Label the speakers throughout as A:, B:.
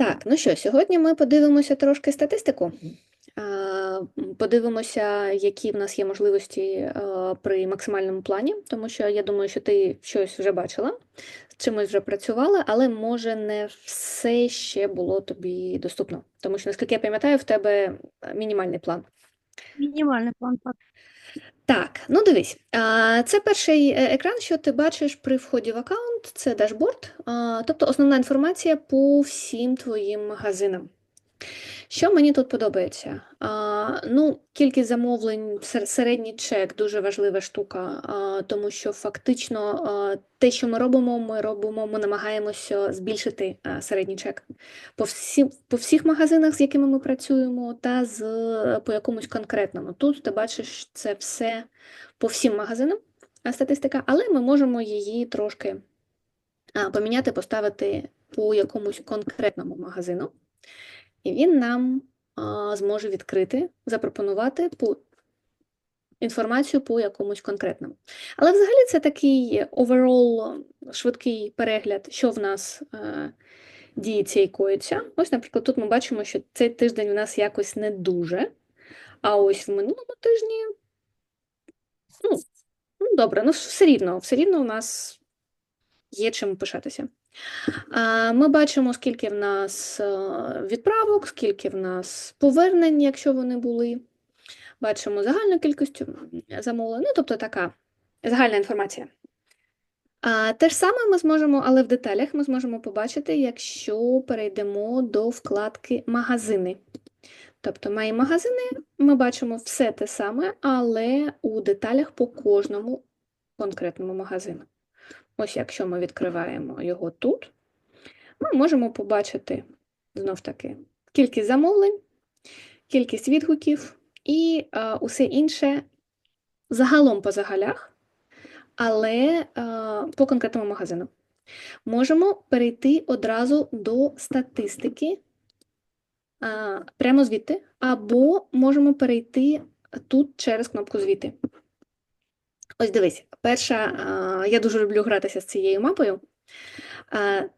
A: Так, ну що, сьогодні ми подивимося трошки статистику. Подивимося, які в нас є можливості е, при максимальному плані, тому що я думаю, що ти щось вже бачила, з чимось вже працювала, але може не все ще було тобі доступно. Тому що, наскільки я пам'ятаю, в тебе мінімальний план.
B: Мінімальний план, так.
A: Так, ну дивись, це перший е, екран, що ти бачиш при вході в аккаунт, це дашборд, тобто основна інформація по всім твоїм магазинам. Що мені тут подобається? А, ну, кількість замовлень, середній чек дуже важлива штука, а, тому що фактично а, те, що ми робимо, ми робимо, ми намагаємося збільшити а, середній чек по всім, по всіх магазинах, з якими ми працюємо, та з по якомусь конкретному. Тут ти бачиш це все по всім магазинам, статистика, але ми можемо її трошки а, поміняти, поставити по якомусь конкретному магазину. І він нам а, зможе відкрити, запропонувати по інформацію по якомусь конкретному. Але взагалі це такий overall швидкий перегляд, що в нас е, діється і коїться. Ось, наприклад, тут ми бачимо, що цей тиждень у нас якось не дуже. А ось в минулому тижні, ну, ну добре, ну все рівно, все рівно у нас є чим пишатися. Ми бачимо, скільки в нас е, відправок, скільки в нас повернень, якщо вони були. Бачимо загальну кількість замовлень, ну, тобто така загальна інформація. А, те ж саме ми зможемо, але в деталях ми зможемо побачити, якщо перейдемо до вкладки Магазини. Тобто мої магазини, ми бачимо все те саме, але у деталях по кожному конкретному магазину. Ось якщо ми відкриваємо його тут, ми можемо побачити знов таки кількість замовлень, кількість відгуків і а, усе інше загалом по загалях, але а, по конкретному магазину. Можемо перейти одразу до статистики а, прямо звідти, або можемо перейти тут через кнопку звідти. Ось дивись, перша, я дуже люблю гратися з цією мапою.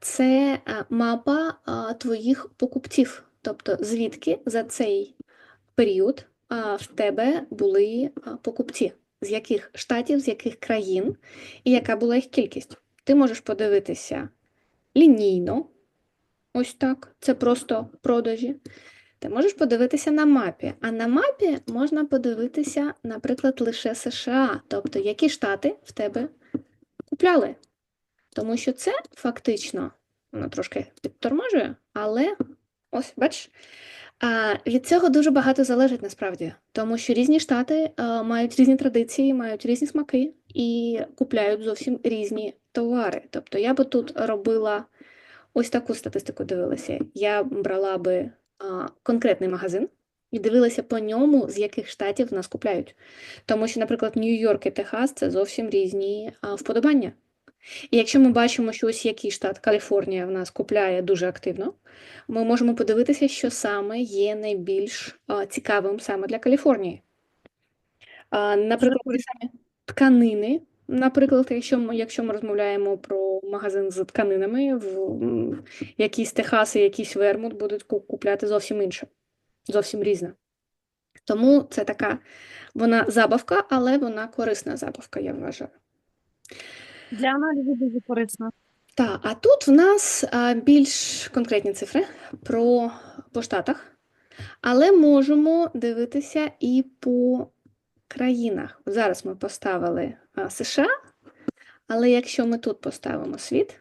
A: Це мапа твоїх покупців, тобто звідки за цей період в тебе були покупці, з яких штатів, з яких країн, і яка була їх кількість. Ти можеш подивитися лінійно, ось так, це просто продажі. Ти можеш подивитися на мапі, а на мапі можна подивитися, наприклад, лише США, тобто які штати в тебе купляли. Тому що це фактично, воно трошки підторможує, але ось, бачиш, від цього дуже багато залежить насправді, тому що різні штати мають різні традиції, мають різні смаки і купляють зовсім різні товари. Тобто я би тут робила ось таку статистику дивилася. Я брала би конкретний магазин і дивилася по ньому, з яких штатів нас купляють. Тому що, наприклад, Нью-Йорк і Техас це зовсім різні вподобання. І якщо ми бачимо, що ось який штат Каліфорнія в нас купляє дуже активно, ми можемо подивитися, що саме є найбільш цікавим саме для Каліфорнії. Наприклад, ті самі тканини. Наприклад, якщо ми, якщо ми розмовляємо про магазин з тканинами, в якісь Техаси, якісь Вермут будуть купляти зовсім інше, зовсім різне. Тому це така, вона забавка, але вона корисна забавка, я вважаю.
B: Для аналізу дуже корисно.
A: Так, а тут в нас а, більш конкретні цифри про по штатах, але можемо дивитися і по країнах. Зараз ми поставили США, але якщо ми тут поставимо світ,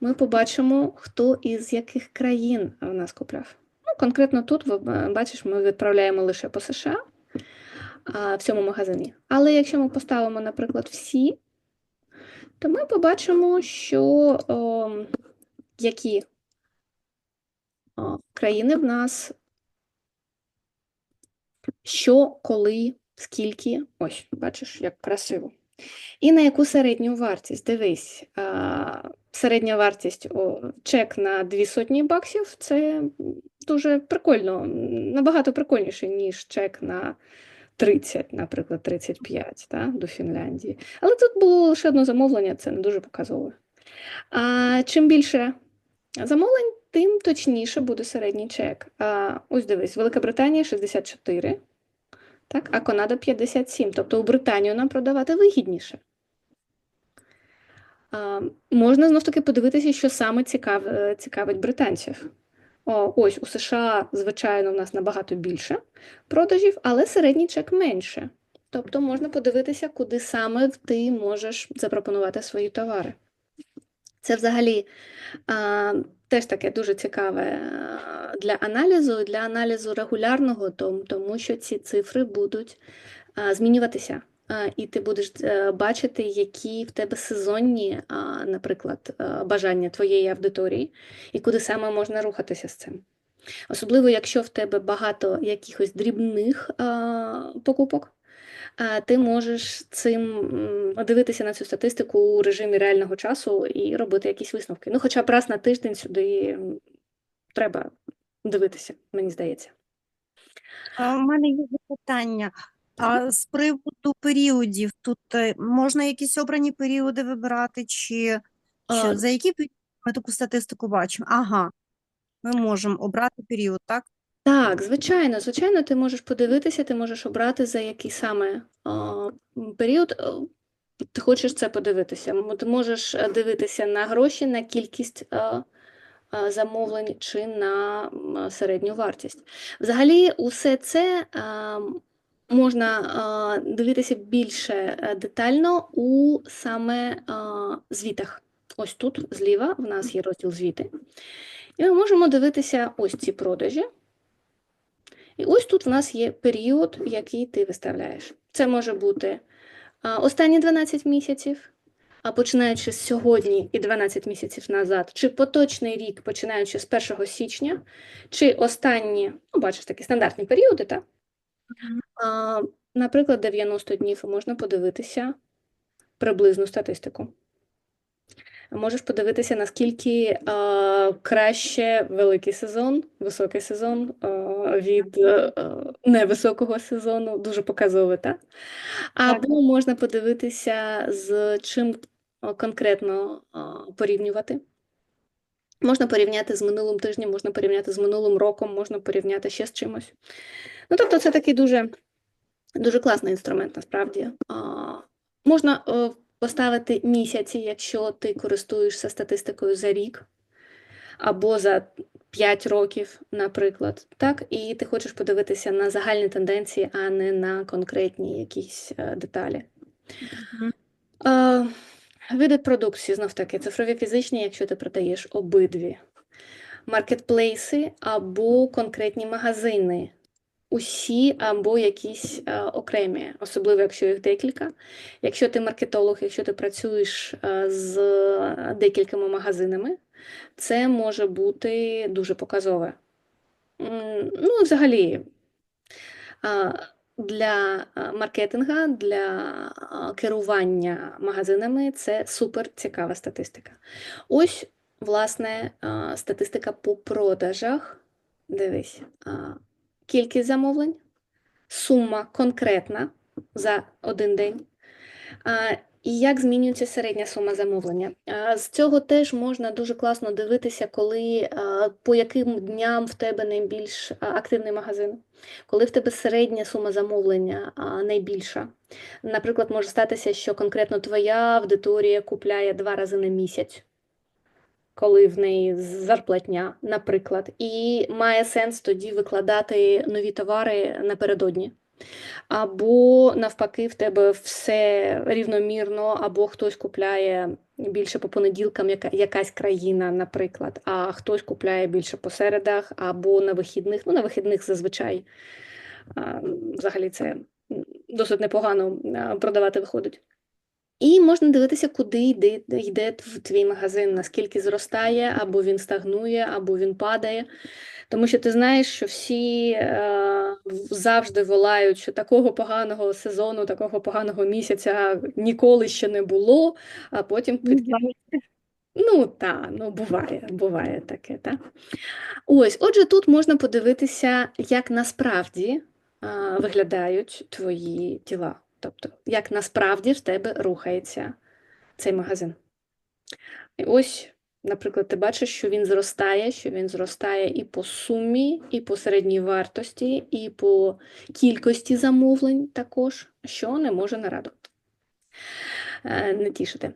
A: ми побачимо, хто із яких країн в нас купляв. Ну, конкретно тут, ви бачиш, ми відправляємо лише по США в цьому магазині. Але якщо ми поставимо, наприклад, всі, то ми побачимо, що о, які о, країни в нас, що, коли, скільки. Ось, бачиш, як красиво. І на яку середню вартість? Дивись, середня вартість о, чек на дві сотні баксів це дуже прикольно, набагато прикольніше, ніж чек на 30, наприклад, 35 та, до Фінляндії. Але тут було лише одне замовлення, це не дуже показово. А чим більше замовлень, тим точніше буде середній чек. А, ось дивись, Велика Британія 64, так, а Канада 57. Тобто у Британію нам продавати вигідніше. А, можна знов таки подивитися, що саме цікав, е, цікавить британців. О, ось у США, звичайно, в нас набагато більше продажів, але середній чек менше. Тобто можна подивитися, куди саме ти можеш запропонувати свої товари. Це взагалі а, теж таке дуже цікаве для аналізу, і для аналізу регулярного, тому, що ці цифри будуть змінюватися. І ти будеш е, бачити, які в тебе сезонні, наприклад, е, бажання твоєї аудиторії, і куди саме можна рухатися з цим. Особливо, якщо в тебе багато якихось дрібних покупок, ти можеш цим дивитися на цю статистику у режимі реального часу і робити якісь висновки. Ну, хоча б раз на тиждень сюди треба дивитися, мені здається.
B: А, У мене є запитання. А з приводу періодів, тут е, можна якісь обрані періоди вибирати, чи,
A: А,
B: чи за які періоди ми таку статистику бачимо? Ага, ми можемо обрати період, так?
A: Так, звичайно, звичайно, ти можеш подивитися, ти можеш обрати, за який саме м, період е, ти хочеш це подивитися. Ти можеш е, дивитися на гроші, на кількість а, а, замовлень чи на середню вартість. Взагалі, усе це а, можна а, дивитися більше е, детально у саме а, звітах. Ось тут зліва в нас є розділ звіти. І ми можемо дивитися ось ці продажі. І ось тут в нас є період, який ти виставляєш. Це може бути останні 12 місяців, а починаючи з сьогодні і 12 місяців назад, чи поточний рік, починаючи з 1 січня, чи останні, ну, бачиш, такі стандартні періоди, так? А, наприклад, 90 днів можна подивитися приблизну статистику. Можеш подивитися, наскільки а, краще великий сезон, високий сезон а, від е, е, невисокого сезону, дуже показове, так? Або можна подивитися, з чим конкретно а, порівнювати. Можна порівняти з минулим тижнем, можна порівняти з минулим роком, можна порівняти ще з чимось. Ну, тобто, це такий дуже, дуже класний інструмент, насправді. А, можна е, поставити місяці, якщо ти користуєшся статистикою за рік або за 5 років, наприклад, так, і ти хочеш подивитися на загальні тенденції, а не на конкретні якісь е, деталі.
B: Мгм.
A: Е, види продукції, знов таки, цифрові фізичні, якщо ти продаєш обидві. Маркетплейси або конкретні магазини. Усі або якісь е, окремі, особливо якщо їх декілька. Якщо ти маркетолог, якщо ти працюєш е, з декількома магазинами, це може бути дуже показове. Ну, взагалі, для а, маркетинга, для керування магазинами це супер цікава статистика. Ось, власне, статистика по продажах. Дивись, кількість замовлень, сума конкретна за один день. І як змінюється середня сума замовлення? З цього теж можна дуже класно дивитися, коли по яким дням в тебе найбільш активний магазин, коли в тебе середня сума замовлення найбільша. Наприклад, може статися, що конкретно твоя аудиторія купляє два рази на місяць, коли в неї зарплатня, наприклад, і має сенс тоді викладати нові товари напередодні. Або навпаки, в тебе все рівномірно, або хтось купляє більше по понеділкам, яка, якась країна, наприклад, а хтось купляє більше по середах, або на вихідних. Ну, на вихідних зазвичай взагалі це досить непогано продавати виходить. І можна дивитися, куди йде, йде твій магазин, наскільки зростає, або він стагнує, або він падає. Тому що ти знаєш, що всі е, завжди волають, що такого поганого сезону, такого поганого місяця ніколи ще не було, а потім під Ну, так, ну буває, буває таке, так. Ось, отже, тут можна подивитися, як насправді а, виглядають твої діла. Тобто, як насправді в тебе рухається цей магазин. І ось Наприклад, ти бачиш, що він зростає, що він зростає і по сумі, і по середній вартості, і по кількості замовлень також, що не може не радувати. Е, Не тішити.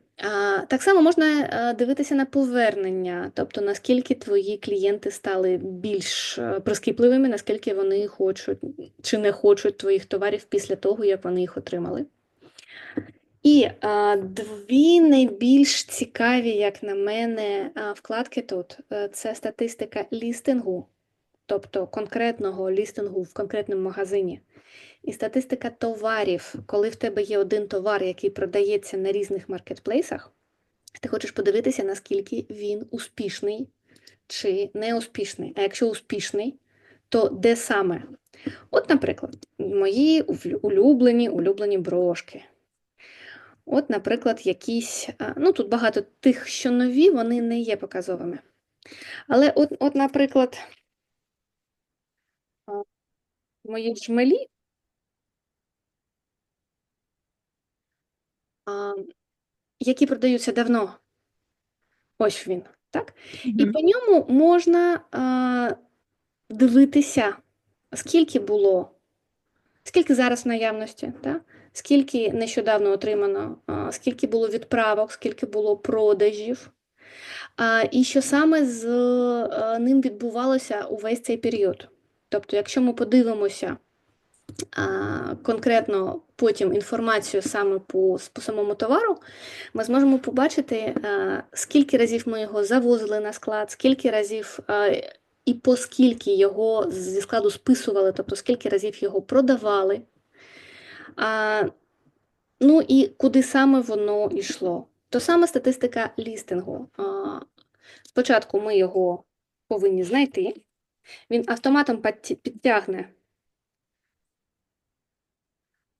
A: Так само можна е, дивитися на повернення, тобто наскільки твої клієнти стали більш е, прискіпливими, наскільки вони хочуть чи не хочуть твоїх товарів після того, як вони їх отримали. І а, дві найбільш цікаві, як на мене, вкладки тут Е, це статистика лістингу, тобто конкретного лістингу в конкретному магазині, і статистика товарів, коли в тебе є один товар, який продається на різних маркетплейсах, ти хочеш подивитися, наскільки він успішний чи не успішний. А якщо успішний, то де саме? От, наприклад, мої улюблені улюблені брошки. От, наприклад, якісь, ну тут багато тих, що нові, вони не є показовими. Але от, от наприклад, мої джмелі, які продаються давно, ось він, так? І по ньому можна а, дивитися, скільки було, скільки зараз наявності, так? Скільки нещодавно отримано, а, скільки було відправок, скільки було продажів, а, і що саме з е, ним відбувалося увесь цей період. Тобто, якщо ми подивимося а, конкретно потім інформацію саме по, по самому товару, ми зможемо побачити, а, скільки разів ми його завозили на склад, скільки разів а, і по скільки його зі складу списували, тобто скільки разів його продавали. А, ну і куди саме воно йшло. То саме статистика лістингу. А, спочатку ми його повинні знайти. Він автоматом підтягне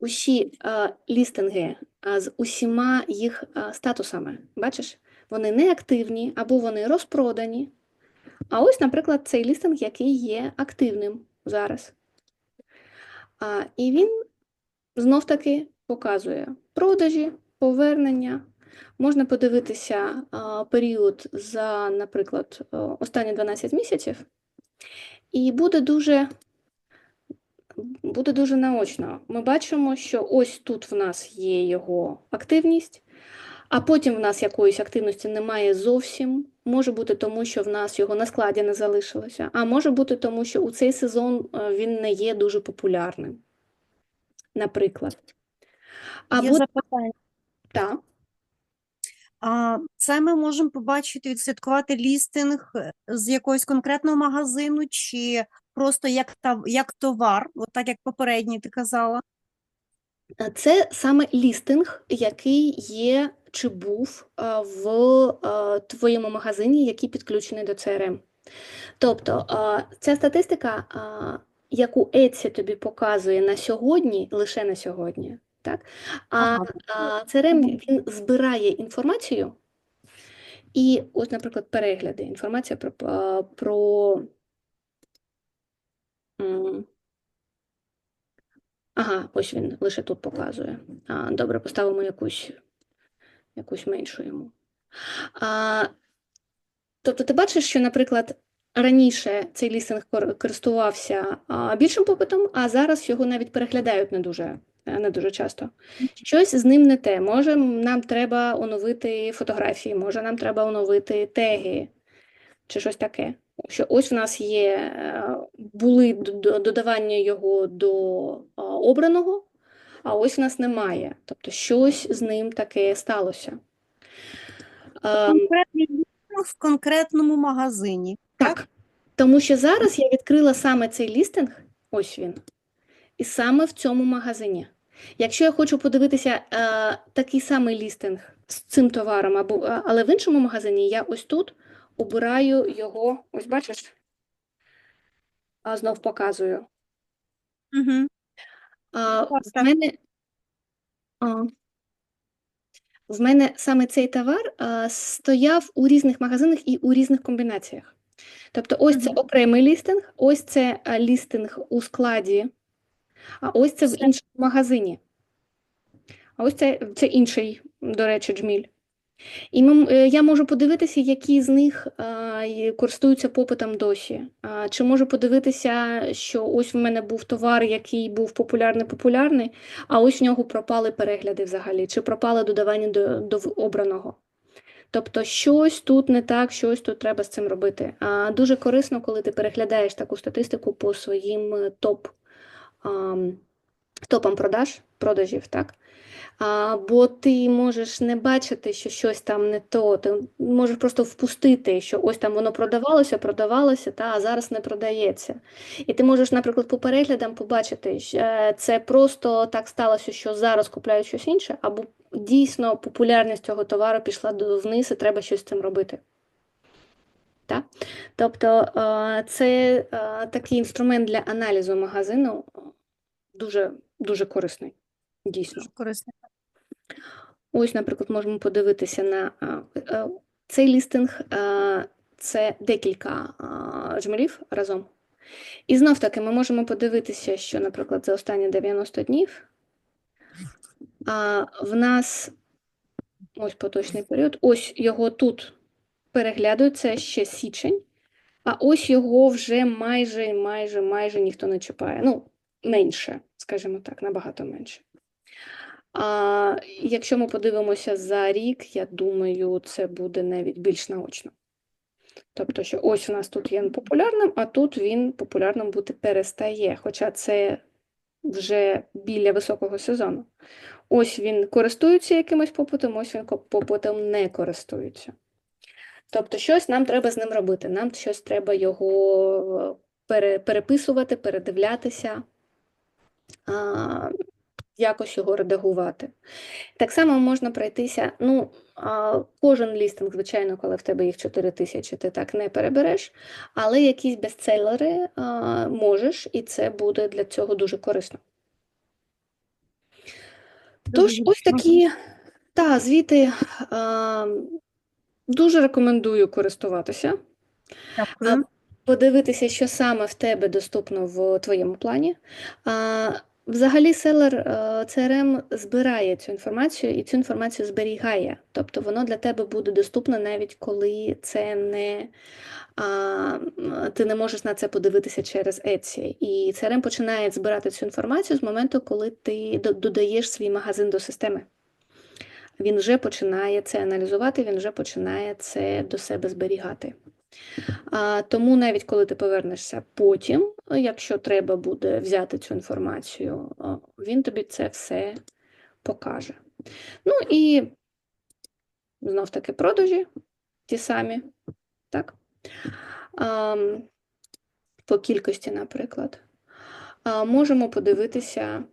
A: усі а, лістинги а, з усіма їх а, статусами. Бачиш, вони неактивні або вони розпродані. А ось, наприклад, цей лістинг, який є активним зараз. А, і він знов-таки показує продажі, повернення. Можна подивитися а, період за, наприклад, останні 12 місяців, і буде дуже, буде дуже наочно. Ми бачимо, що ось тут в нас є його активність, а потім в нас якоїсь активності немає зовсім. Може бути тому, що в нас його на складі не залишилося, а може бути тому, що у цей сезон е, він не є дуже популярним, наприклад.
B: Є
A: Або
B: запитання.
A: так.
B: А це ми можемо побачити, відслідкувати лістинг е, з якогось конкретного магазину, чи просто як, та, як товар, от так як попередній ти казала.
A: Це саме лістинг, який є чи був в твоєму магазині, який підключений до CRM. Тобто ця статистика, яку Etsy тобі показує на сьогодні, лише на сьогодні, так? А. CRM він збирає інформацію, і ось, наприклад, перегляди, інформація про, про Ага, ось він лише тут показує. А, добре, поставимо якусь, якусь меншу йому. А, тобто ти бачиш, що, наприклад, раніше цей лістинг користувався більшим попитом, а зараз його навіть переглядають не дуже, е, не дуже часто. Щось з ним не те. Може, нам треба оновити фотографії, може, нам треба оновити теги чи щось таке. Що ось в нас є, е, були додавання його до обраного, а ось в нас немає. Тобто щось з ним таке сталося. Е,
B: лістинг в конкретному магазині.
A: Так, тому що зараз я відкрила саме цей лістинг, ось він, і саме в цьому магазині. Якщо я хочу подивитися е, такий самий лістинг з цим товаром, або, але в іншому магазині, я ось тут обираю його, ось бачиш, а, знов показую.
B: Угу.
A: А, в мене, а, в мене саме цей товар а, стояв у різних магазинах і у різних комбінаціях. Тобто, ось це окремий лістинг, ось це а, лістинг у складі, а ось це в іншому магазині. А ось це, це інший, до речі, джміль. І ми, е, я можу подивитися, які з них а, користуються попитом досі. А, чи можу подивитися, що ось в мене був товар, який був популярний, популярний, а ось в нього пропали перегляди взагалі, чи пропали додавання до, до обраного. Тобто щось тут не так, щось тут треба з цим робити. А, дуже корисно, коли ти переглядаєш таку статистику по своїм е, топ, ам, топам продаж, продажів, так? Бо ти можеш не бачити, що щось там не то. Ти можеш просто впустити, що ось там воно продавалося, продавалося, та, а зараз не продається. І ти можеш, наприклад, по переглядам побачити, що е, це просто так сталося, що зараз купляють щось інше, або дійсно популярність цього товару пішла вниз і треба щось з цим робити. Так? Тобто е, це е, такий інструмент для аналізу магазину дуже, дуже корисний, дійсно.
B: Дуже корисно.
A: Ось, наприклад, можемо подивитися на е, цей лістинг, це декілька а, жмелів разом. І знов таки ми можемо подивитися, що, наприклад, за останні 90 днів в нас ось поточний період, ось його тут переглядують, це ще січень, а ось його вже майже, майже, майже ніхто не чіпає. Ну, менше, скажімо так, набагато менше. А якщо ми подивимося за рік, я думаю, це буде навіть більш наочно. Тобто, що ось у нас тут є популярним, а тут він популярним бути перестає, хоча це вже біля високого сезону. Ось він користується якимось попитом, ось він попитом не користується. Тобто, щось нам треба з ним робити, нам щось треба його е, переписувати, передивлятися, якось його редагувати. Так само можна пройтися. Ну, кожен лістинг, звичайно, коли в тебе їх 4 тисячі, ти так не перебереш, але якісь бестселери можеш, і це буде для цього дуже корисно. Тож, ось такі та, звіти дуже рекомендую користуватися,
B: Дякую.
A: подивитися, що саме в тебе доступно в твоєму плані. Взагалі, селер CRM збирає цю інформацію і цю інформацію зберігає. Тобто воно для тебе буде доступно навіть коли це не а, ти не можеш на це подивитися через Etsy. І CRM починає збирати цю інформацію з моменту, коли ти до- додаєш свій магазин до системи. Він вже починає це аналізувати, він вже починає це до себе зберігати. Тому навіть коли ти повернешся потім, якщо треба буде взяти цю інформацію, він тобі це все покаже. Ну і знов таки продажі ті самі, так? По кількості, наприклад. Можемо подивитися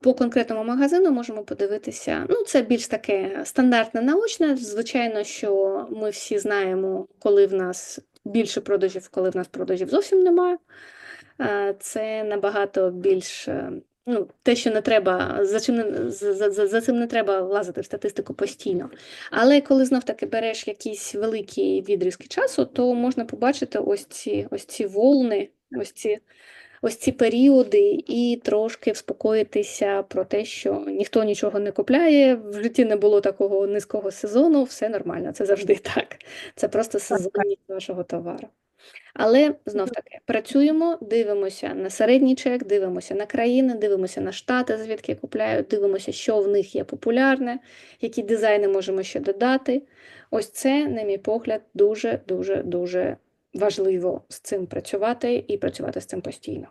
A: по конкретному магазину, можемо подивитися. Ну, це більш таке стандартне наочне. Звичайно, що ми всі знаємо, коли в нас більше продажів, коли в нас продажів зовсім немає. Це набагато більш е, ну, те, що не треба, за чим не, за, за- за цим не треба лазити в статистику постійно. Але коли знов таки береш якісь великі відрізки часу, то можна побачити ось ці, ось ці волни, ось ці, ось ці періоди, і трошки вспокоїтися про те, що ніхто нічого не купляє, в житті не було такого низького сезону, все нормально, це завжди так. Це просто сезонність вашого товару. Але знов таки працюємо, дивимося на середній чек, дивимося на країни, дивимося на штати, звідки купляють, дивимося, що в них є популярне, які дизайни можемо ще додати. Ось це, на мій погляд, дуже, дуже, дуже важливо з цим працювати і працювати з цим постійно.